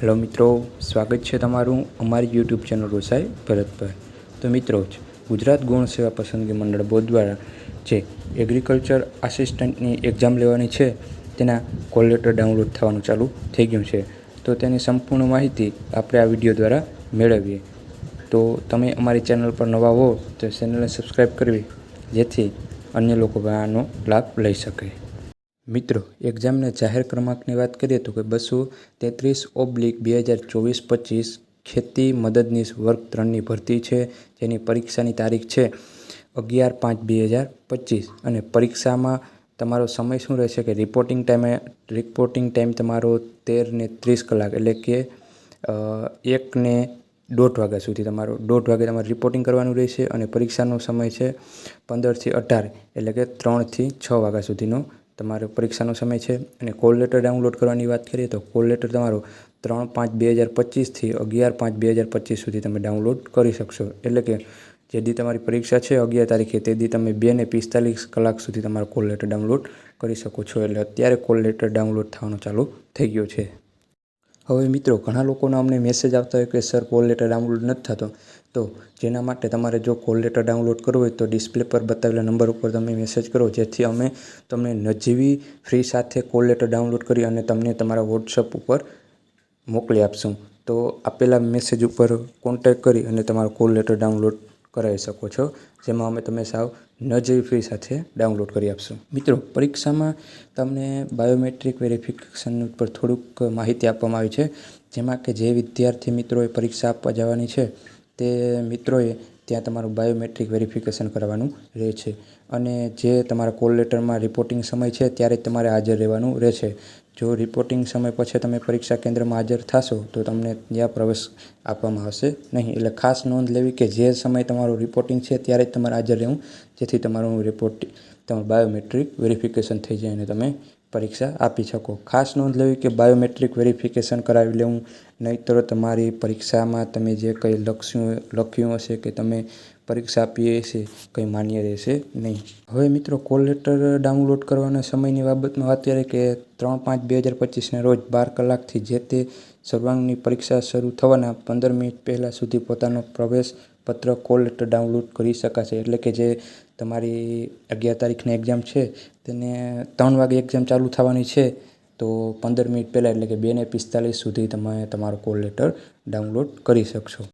Hello મિત્રો, સ્વાગત છે તમારું અમારી યુટ્યુબ ચેનલ રોસાઈ ભરતભાઈ તો મિત્રો જ, ગુજરાત ગૌણ સેવા પસંદગી મંડળ બોર્ડ દ્વારા જે એગ્રીકલ્ચર આસિસ્ટન્ટની એક્ઝામ લેવાની છે, તેના કોલ લેટર ડાઉનલોડ થવાનું ચાલુ થઈ ગયું છે. તો તેની સંપૂર્ણ માહિતી આપણે આ વીડિયો દ્વારા મેળવીએ. તો તમે અમારી ચેનલ પર નવા હો તો ચેનલને સબસ્ક્રાઈબ કરવી, જેથી અન્ય લોકો આનો લાભ લઈ શકે. મિત્રો એક્ઝામના જાહેર ક્રમાંકની વાત કરીએ તો કે બસો તેત્રીસ ઓબ્લિક બે હજાર ચોવીસ પચીસ ખેતી મદદનીશ વર્ગ ત્રણની ભરતી છે, જેની પરીક્ષાની તારીખ છે અગિયાર પાંચ બે હજાર પચીસ. અને પરીક્ષામાં તમારો સમય શું રહેશે કે રિપોર્ટિંગ ટાઈમે રિપોર્ટિંગ ટાઈમ તમારો તેર ને ત્રીસ કલાક, એટલે કે એક ને દોઢ વાગ્યા સુધી તમારો દોઢ વાગે તમારે રિપોર્ટિંગ કરવાનું રહેશે અને પરીક્ષાનો સમય છે પંદરથી અઢાર, એટલે કે ત્રણથી છ વાગ્યા સુધીનો તમારો પરીક્ષાનો સમય છે અને કોલ લેટર ડાઉનલોડ કરવાની વાત કરીએ તો કોલ લેટર તમારો ત્રણ પાંચ બે હજાર પચીસથી અગિયાર પાંચ બે હજાર પચીસ સુધી તમે ડાઉનલોડ કરી શકશો. એટલે કે જે દી તમારી પરીક્ષા છે અગિયાર તારીખે તે દી તમે બે ને પિસ્તાલીસ કલાક સુધી તમારો કોલ લેટર ડાઉનલોડ કરી શકો છો. એટલે અત્યારે કોલ લેટર ડાઉનલોડ થવાનો ચાલુ થઈ ગયો છે. હવે મિત્રો, ઘણા લોકોનો અમને મેસેજ આવતા હોય કે સર કોલ લેટર ડાઉનલોડ નથી થતો. તો જેના માટે તમારે જો કોલ લેટર ડાઉનલોડ કરવો હોય તો ડિસ્પ્લે પર બતાવેલા નંબર ઉપર તમે મેસેજ કરો, જેથી અમે તમને નજીવી ફ્રી સાથે કોલ લેટર ડાઉનલોડ કરી અને તમને તમારા વોટ્સઅપ ઉપર મોકલી આપશું. તો આપેલા મેસેજ ઉપર કોન્ટેક્ટ કરી અને તમારો કોલ લેટર ડાઉનલોડ કરાવી શકો છો, જેમાં અમે તમે સાવ ન જેવી ફ્રી સાથે ડાઉનલોડ કરી આપશું. મિત્રો, પરીક્ષામાં તમને બાયોમેટ્રિક વેરિફિકેશન ઉપર થોડુંક માહિતી આપવામાં આવી છે, જેમાં કે જે વિદ્યાર્થી મિત્રોએ પરીક્ષા આપવા જવાની છે, તે મિત્રોએ ત્યાં તમારું બાયોમેટ્રિક વેરિફિકેશન કરવાનું રહે છે અને જે તમારા કોલ લેટરમાં રિપોર્ટિંગ સમય છે, ત્યારે તમારે હાજર રહેવાનું રહેશે. જો રિપોર્ટિંગ સમય પછી તમે પરીક્ષા કેન્દ્રમાં હાજર થશો, તો તમને ત્યાં પ્રવેશ આપવામાં આવશે નહીં. એટલે ખાસ નોંધ લેવી કે જે સમય તમારું રિપોર્ટિંગ છે, ત્યારે જ તમારે હાજર રહેવું, જેથી તમારું રિપોર્ટ તમારું બાયોમેટ્રિક વેરિફિકેશન થઈ જાય અને તમે પરીક્ષા આપી શકો. ખાસ નોંધ લેવી કે બાયોમેટ્રિક વેરિફિકેશન કરાવી લેવું નહીંતર તમારી પરીક્ષામાં તમે જે કંઈ લખ્યું લખ્યું હશે કે તમે પરીક્ષા આપીએ છે, કંઈ માન્ય રહેશે નહીં. હવે મિત્રો, કોલ લેટર ડાઉનલોડ કરવાના સમયની બાબતમાં વાત કરીએ કે ત્રણ પાંચ બે હજાર પચીસના રોજ બાર કલાકથી જે તે સર્વાંગની પરીક્ષા શરૂ થવાના પંદર મિનિટ પહેલાં સુધી પોતાનો પ્રવેશ પત્ર કોલ લેટર ડાઉનલોડ કરી શકાશે. એટલે કે જે તમારી અગિયાર તારીખની એક્ઝામ છે, તેને ત્રણ વાગે એક્ઝામ ચાલુ થવાની છે, તો પંદર મિનિટ પહેલાં એટલે કે બે ને પિસ્તાલીસ સુધી તમે તમારો કોલ લેટર ડાઉનલોડ કરી શકશો.